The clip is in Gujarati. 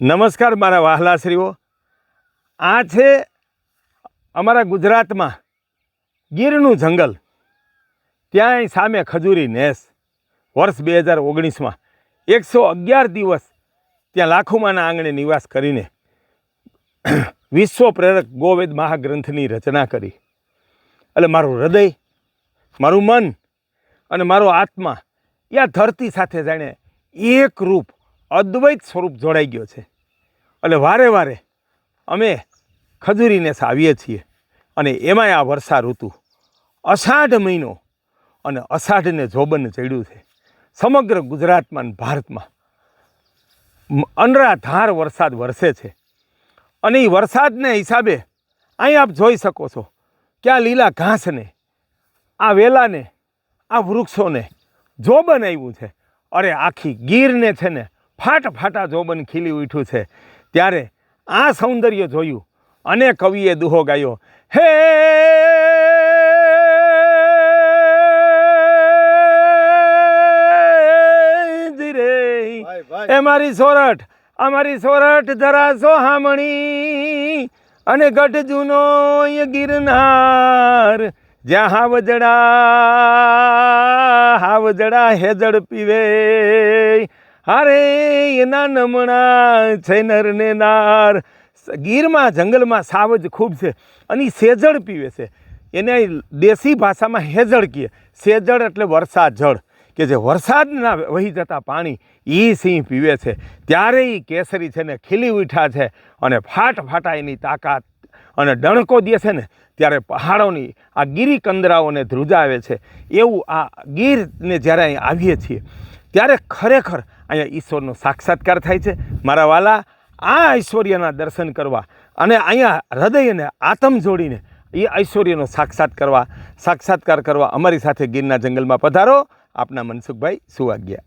નમસ્કાર મારા વાહલાશ્રીઓ. આ છે અમારા ગુજરાતમાં ગીરનું જંગલ. ત્યાં સામે ખજૂરી નેસ. વર્ષ બે હજાર ઓગણીસમાં એકસો અગિયાર દિવસ ત્યાં લાખોમાંના આંગણે નિવાસ કરીને વિશ્વ પ્રેરક ગોવેદ મહાગ્રંથની રચના કરી. એટલે મારું હૃદય, મારું મન અને મારો આત્મા આ ધરતી સાથે જાણે એક રૂપ, અદ્વૈત સ્વરૂપ જોડાઈ ગયો છે. એટલે વારે વારે અમે ખજૂરીને આવીએ છીએ. અને એમાંય આ વર્ષા ઋતુ અષાઢ મહિનો અને અષાઢને જોબન ચડ્યું છે. સમગ્ર ગુજરાતમાં ભારતમાં અનરાધાર વરસાદ વરસે છે. અને એ વરસાદને હિસાબે અહીં આપ જોઈ શકો છો કે આ લીલા ઘાસને, આ વેલાને, આ વૃક્ષોને જોબન આવ્યું છે. અરે આખી ગીરને છે ને ફાટ ફાટા જોબન ખીલી ઉઠ્યું છે. ત્યારે આ સૌંદર્ય જોયું અને કવિએ દુહો ગાયો હે ધીરે. એ મારી સોરઠ અમારી સોરઠ જરા સોહામણી અને ગઢ જૂનો ગિરનાર. જ્યાં હાવજડા હાવજડા હેજડ પીવે. હારે એના નમણા છે નર ને નાર. ગીરમાં, જંગલમાં સાવજ ખૂબ છે અને સેજળ પીવે છે. એને દેશી ભાષામાં હેજળ કહીએ સેજળ એટલે વરસાદ જળ. કે જે વરસાદના વહી જતા પાણી એ સિંહ પીવે છે. ત્યારે એ કેસરી છે ને ખીલી ઉઠ્યા છે અને ફાટ ફાટા એની તાકાત અને ડણકો દે છે ને ત્યારે પહાડોની આ ગીરી કંદરાઓને ધ્રુજાવે છે. એવું આ ગીરને જ્યારે અહીં આવીએ છીએ, ત્યારે ખરેખર અહીંયા ઈશ્વરનો સાક્ષાત્કાર થાય છે. મારા વાલા, આ ઐશ્વર્યના દર્શન કરવા અને અહીંયા હૃદયને આતમ જોડીને એ ઐશ્વર્યનો સાક્ષાત કરવા, સાક્ષાત્કાર કરવા અમારી સાથે ગીરના જંગલમાં પધારો. આપના મનસુખભાઈ સુવાગ્યા.